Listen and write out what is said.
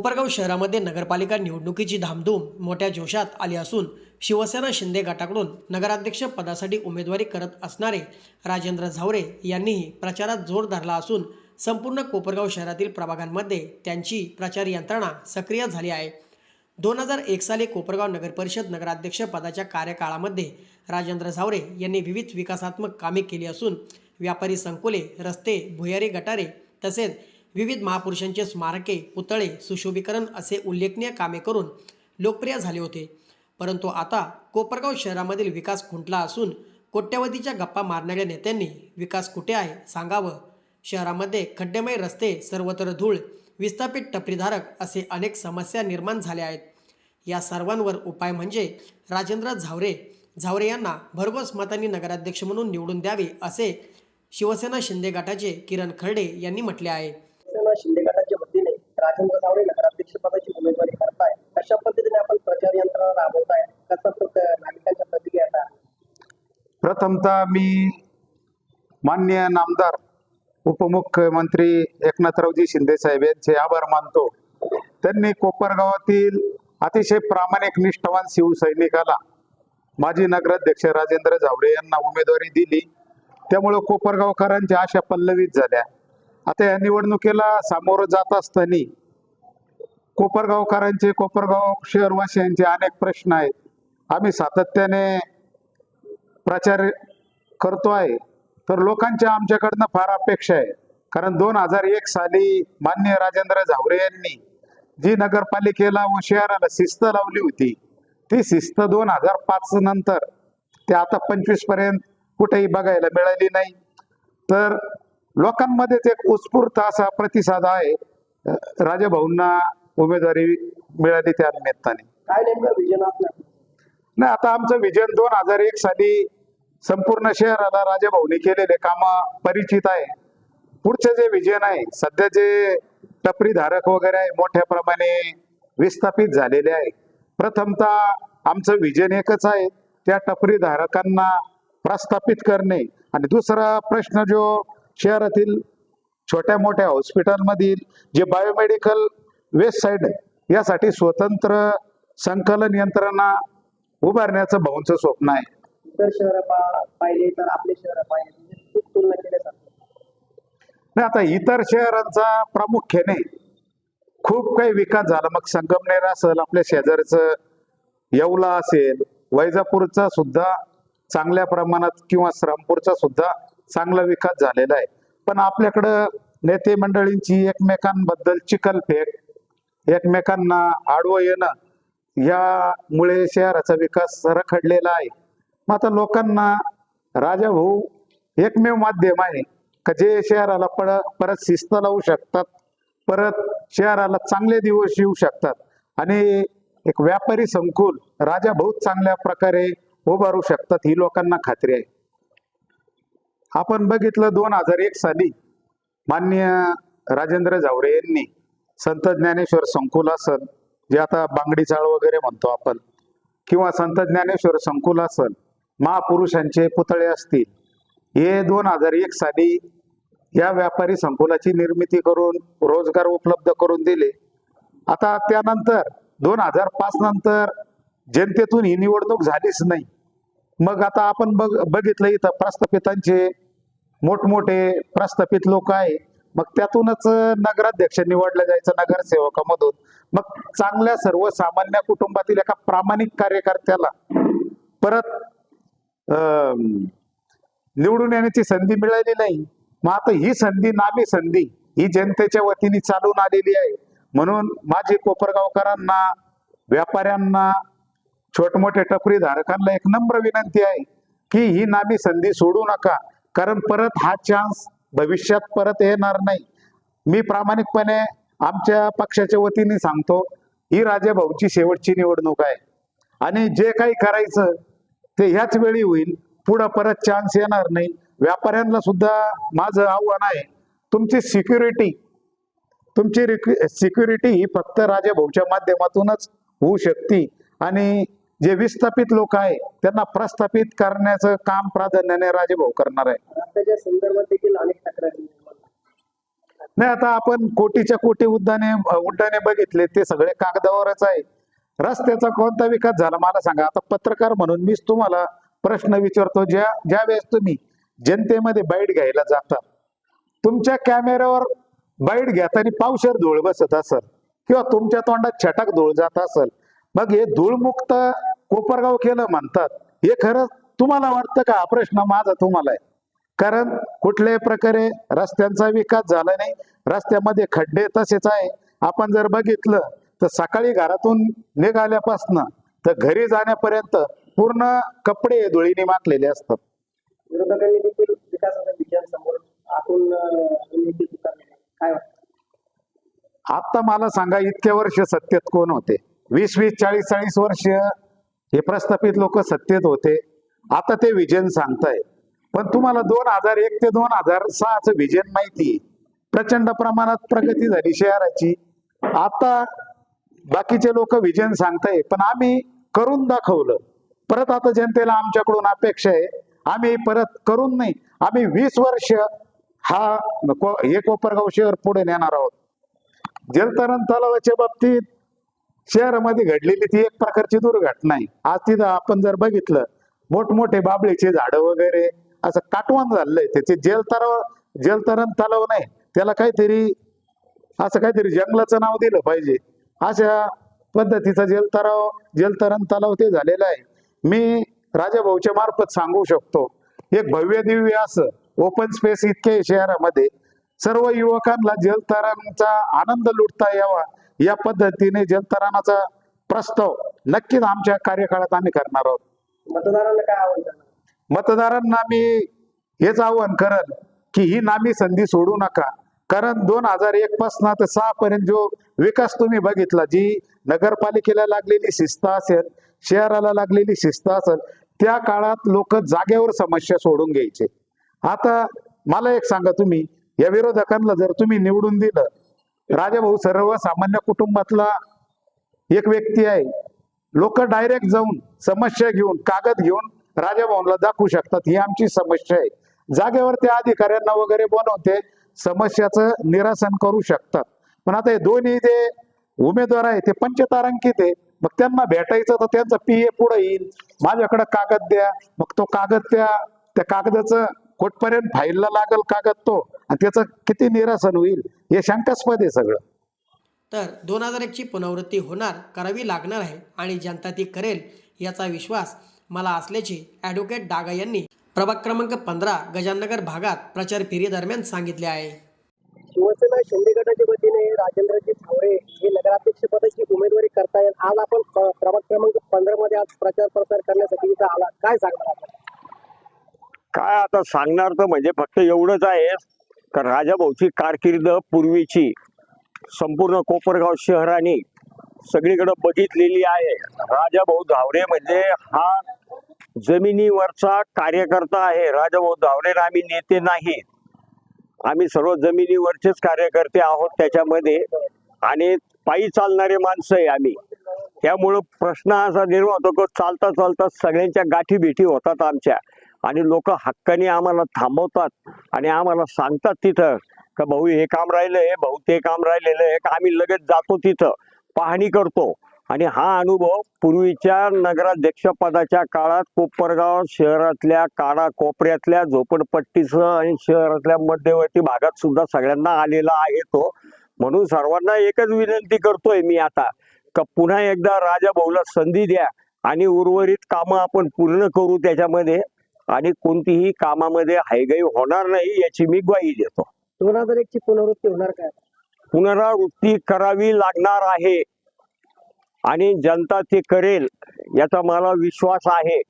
कोपरगाव शहरामध्ये नगरपालिका निवडणुकीची धामधूम मोठ्या जोशात आली असून शिवसेना शिंदे गटाकडून नगराध्यक्ष पदासाठी उमेदवारी करत असणारे राजेंद्र झावरे यांनीही प्रचारात जोर धरला असून संपूर्ण कोपरगाव शहरातील प्रभागांमध्ये त्यांची प्रचार यंत्रणा सक्रिय झाली आहे. दोन हजार एक साली कोपरगाव नगरपरिषद नगराध्यक्ष पदाच्या कार्यकाळामध्ये राजेंद्र झावरे यांनी विविध विकासात्मक कामे केली असून व्यापारी संकुले रस्ते भुयारी गटारे तसेच विविध महापुरुषांचे स्मारके पुतळे सुशोभीकरण असे उल्लेखनीय कामे करून लोकप्रिय झाले होते. परंतु आता कोपरगाव शहरामधील विकास खुंटला असून कोट्यवधीच्या गप्पा मारणाऱ्या नेत्यांनी विकास कुठे आहे सांगावं? शहरामध्ये खड्डेमय रस्ते सर्वत्र धूळ विस्थापित टपरीधारक असे अनेक समस्या निर्माण झाल्या आहेत. या सर्वांवर उपाय म्हणजे राजेंद्र झावरे झावरे यांना भरघोस मतांनी नगराध्यक्ष म्हणून निवडून द्यावे असे शिवसेना शिंदे गटाचे किरण खर्डे यांनी म्हटले आहे. शिवसेना शिंदे गटाच्या वतीने राजेंद्र सावळे नगराध्यक्ष पदाची उमेदवारी करताय. अशा पद्धतीने आपण प्रचार यंत्रणा राबवताय? कसं नागरिकांच्या प्रतिक्रिया काय? प्रथमतः मी मान्य नामदार उपमुख्यमंत्री एकनाथरावजी शिंदे साहेब यांचे आभार मानतो. त्यांनी कोपरगावातील अतिशय प्रामाणिक निष्ठावान शिवसैनिकाला माजी नगराध्यक्ष राजेंद्र झावडे यांना उमेदवारी दिली. त्यामुळं कोपरगावकरांच्या आशा पल्लवित झाल्या. आता या निवडणुकीला सामोरं जात असताना कोपरगावकरांचे कोपरगाव शहरवासियांचे अनेक प्रश्न आहेत. आम्ही सातत्याने प्रचार करतो आहे. तर लोकांच्या आमच्याकडनं फार अपेक्षा आहे. कारण दोन हजार एक साली मान्य राजेंद्र झावरे यांनी जी नगरपालिकेला व शहराला शिस्त लावली होती ती शिस्त दोन हजार पाच नंतर ते आता पंचवीसपर्यंत कुठेही बघायला मिळाली नाही. तर लोकांमध्येच एक उत्स्फूर्त असा प्रतिसाद आहे. राजाभाऊंना उमेदवारी मिळाली त्या निमित्ताने. काय नेमकं विजन असणार? नाही आता आमचं विजन दोन हजार एक साली संपूर्ण शहराला राजाभाऊनी केलेले काम परिचित आहे. पुढचे जे विजन आहे सध्या जे टपरी धारक वगैरे आहे मोठ्या प्रमाणे विस्थापित झालेले आहे. प्रथमतः आमचं विजन एकच आहे त्या टपरी धारकांना प्रस्थापित करणे. आणि दुसरा प्रश्न जो शहरातील छोट्या मोठ्या हॉस्पिटलमधील जे बायोमेडिकल वेस्ट साईड यासाठी स्वतंत्र संकलन यंत्रणा उभारण्याचं भाऊंचं स्वप्न आहे. इतर शहर पाहिले तर आपले शहर पाहिले म्हणजे खूप तुलना केल्यासारखं नाही आता इतर शहरांचा प्रामुख्याने खूप काही विकास झाला. मग संगमनेर असेल आपल्या शेजारचं येवला असेल वैजापूरचा सुद्धा चांगल्या प्रमाणात किंवा श्रामपूरचा सुद्धा चांगला विकास झालेला आहे. पण आपल्याकडं नेते मंडळींची एकमेकांबद्दल चिखलफेक एकमेकांना आडवं येणं यामुळे शहराचा विकास रखडलेला आहे. मग आता लोकांना राजा भाऊ एकमेव माध्यम आहे. का जे शहराला पड परत शिस्त लावू शकतात परत शहराला चांगले दिवस येऊ शकतात. आणि एक व्यापारी संकुल राजा भाऊ चांगल्या प्रकारे उभारू शकतात ही लोकांना खात्री आहे. आपण बघितलं दोन हजार एक साली मान्य राजेंद्र झावरे यांनी संत ज्ञानेश्वर संकुल जे आता बांगडी चाळ वगैरे म्हणतो आपण किंवा संत ज्ञानेश्वर संकुल महापुरुषांचे पुतळे असतील हे दोन हजार एक साली या व्यापारी संकुलाची निर्मिती करून रोजगार उपलब्ध करून दिले. आता त्यानंतर दोन हजार पाच नंतर जनतेतून ही निवडणूक झालीच नाही. मग आता आपण बघ बघितलं इथं प्रस्थापितांचे मोठमोठे प्रस्थापित लोक आहे. मग त्यातूनच नगराध्यक्ष निवडलं जायचं नगरसेवकामधून. मग चांगल्या सर्वसामान्य कुटुंबातील एका प्रामाणिक कार्यकर्त्याला परत निवडून येण्याची संधी मिळाली नाही. मग आता ही संधी नामी संधी ही जनतेच्या वतीने चालून आलेली आहे. म्हणून माझी कोपरगावकरांना व्यापाऱ्यांना छोटमोठे टपरी धारकांना एक नम्र विनंती आहे की ही नामी संधी सोडू नका कारण परत हा चान्स भविष्यात परत येणार नाही. मी प्रामाणिकपणे आमच्या पक्षाच्या वतीने सांगतो ही राजाभाऊची शेवटची निवडणूक आहे. आणि जे काही करायचं ते ह्याच वेळी होईल पुढं परत चान्स येणार नाही. व्यापाऱ्यांना सुद्धा माझं आव्हान आहे तुमची सिक्युरिटी तुमची सिक्युरिटी ही फक्त राजाभाऊच्या माध्यमातूनच होऊ शकते. आणि जे विस्थापित लोक आहे त्यांना प्रस्थापित करण्याचं काम प्राधान्याने राजेभाऊ करणार आहे. रस्त्याच्या संदर्भात देखील अनेक तक्रारी निर्माण झाल्या. नाही आता आपण कोटीच्या कोटी उड्डाणे उड्डाणे बघितले ते सगळे कागदावरच आहे. रस्त्याचा कोणता विकास झाला मला सांगा. आता पत्रकार म्हणून मीच तुम्हाला प्रश्न विचारतो ज्या ज्या वेळेस तुम्ही जनतेमध्ये बाईट घ्यायला जाता तुमच्या कॅमेऱ्यावर बाईट घेताना पावशर धूळ बसत असेल किंवा तुमच्या तोंडात छटाक धूळ जात असेल मग हे धूळमुक्त कोपरगाव केलं म्हणतात. हे खरं तुम्हाला वाटतं का? हा प्रश्न माझा तुम्हाला आहे कारण कुठल्याही प्रकारे रस्त्यांचा विकास झाला नाही. रस्त्यामध्ये खड्डे तसेच आहे. आपण जर बघितलं तर सकाळी घरातून निघाल्यापासनं तर घरी जाण्यापर्यंत पूर्ण कपडे धुळीने माखलेले असतात. विरोधकांनी देखील विकासाचा विचार समोर. काय आता मला सांगा इतके वर्ष सत्तेत कोण होते? वीस वीस चाळीस चाळीस वर्ष हे प्रस्थापित लोक सत्तेत होते. आता ते विजन सांगताय. पण तुम्हाला दोन हजार एक ते दोन हजार सहाच विजन माहिती प्रचंड प्रमाणात प्रगती झाली शहराची आता बाकीचे लोक विजन सांगताय पण आम्ही करून दाखवलं. परत आता जनतेला आमच्याकडून अपेक्षा आहे. आम्ही परत करून नाही. आम्ही वीस वर्ष हा को- कोपरगाव शहर पुढे नेणार आहोत. जलतरण तलावाच्या बाबतीत शहरामध्ये घडलेली ती एक प्रकारची दुर्घटना आहे. आज तिथं आपण जर बघितलं मोठमोठे बाबळीचे झाडं वगैरे असं काटवान झालंय त्याचे जलतराव जलतरण तलाव नाही. त्याला काहीतरी असं काहीतरी जंगलाचं नाव दिलं पाहिजे. अशा पद्धतीचा जलतराव जलतरण तलाव ते झालेला आहे. मी राजा भाऊच्या मार्फत सांगू शकतो एक भव्य दिव्य असं ओपन स्पेस इतके आहे शहरामध्ये सर्व युवकांना जलतरणचा आनंद लुटता यावा. या पद्धतीने जलतरणाचा प्रस्ताव नक्कीच आमच्या कार्यकाळात आम्ही करणार आहोत. मतदारांना काय आव्हान करणार? मतदारांना मी हेच आवाहन करल की ही नामी संधी सोडू नका. कारण दोन हजार एक पासून ते सहा पर्यंत जो विकास तुम्ही बघितला जी नगरपालिकेला लागलेली शिस्त असेल शहराला लागलेली शिस्त असेल त्या काळात लोक जागेवर समस्या सोडून घ्यायचे. आता मला एक सांगा तुम्ही या विरोधकांना जर तुम्ही निवडून दिलं राजाभाऊ सर्वसामान्य कुटुंबातला एक व्यक्ती आहे. लोक डायरेक्ट जाऊन समस्या घेऊन कागद घेऊन राजाभाऊला दाखवू शकतात. ही आमची समस्या आहे. जागेवर त्या अधिकाऱ्यांना वगैरे बनवते समस्याचं निरासन करू शकतात. पण आता हे दोन्ही जे उमेदवार आहे ते पंचतारांकित आहे. मग त्यांना भेटायचं तर त्यांचा पी ए पुढे येईल. माझ्याकडे कागद द्या. मग तो कागद त्या त्या कागदाचं कुठपर्यंत फाईलला लागल कागद तो आणि त्याचं किती निरासन होईल हे शंकास्पद आहे सगळं. तर दोन हजार एकची पुनरावृत्ती होणार करावी लागणार आहे आणि जनता ती करेल याचा विश्वास मला असल्याचे ॲडव्होकेट डागा यांनी प्रभाग क्रमांक पंधरा गजाननगर भागात प्रचार फेरीदरम्यान सांगितले आहे. शिवसेना शिंदे गटाच्या वतीने राजेंद्रजी ठावरे हे नगराध्यक्ष पदाची उमेदवारी करतायत. आज आपण प्रभाग क्रमांक पंधरा मध्ये आज प्रचार प्रसार करण्यासाठी इथं आला काय सांगणार आपण? काय आता सांगणार तर म्हणजे फक्त एवढंच आहे. का राजाभाऊची कारकिर्द पूर्वीची संपूर्ण कोपरगाव शहराने सगळीकडे बघितलेली आहे. राजाभाऊ धावरे म्हणजे हा जमिनीवरचा कार्यकर्ता आहे. राजाभाऊ धावरे आम्ही नेते नाही. आम्ही सर्व जमिनीवरचेच कार्यकर्ते आहोत त्याच्यामध्ये. आणि पायी चालणारे माणसं आहे आम्ही. त्यामुळं प्रश्न असा निर्माण होतो की चालता चालता सगळ्यांच्या गाठी भेटी होतात आमच्या. आणि लोक हक्काने आम्हाला थांबवतात आणि आम्हाला सांगतात तिथं का भाऊ हे काम राहिलंय भाऊ ते काम राहिलेलं आहे का आम्ही लगेच जातो तिथं पाहणी करतो. आणि हा अनुभव पूर्वीच्या नगराध्यक्षपदाच्या काळात कोपरगाव शहरातल्या काडा कोपऱ्यातल्या झोपडपट्टीसह आणि शहरातल्या मध्यवर्ती भागात सुद्धा सगळ्यांना आलेला आहे तो. म्हणून सर्वांना एकच विनंती करतोय मी आता का पुन्हा एकदा राजा भाऊला संधी द्या आणि उर्वरित कामं आपण पूर्ण करू त्याच्यामध्ये. आणि कोणतीही कामामध्ये हायगाई होणार नाही याची मी ग्वाही देतो. दोन हजार एक ची पुनरावृत्ती होणार काय? पुनरावृत्ती करावी लागणार आहे. आणि जनता ते करेल याचा मला विश्वास आहे.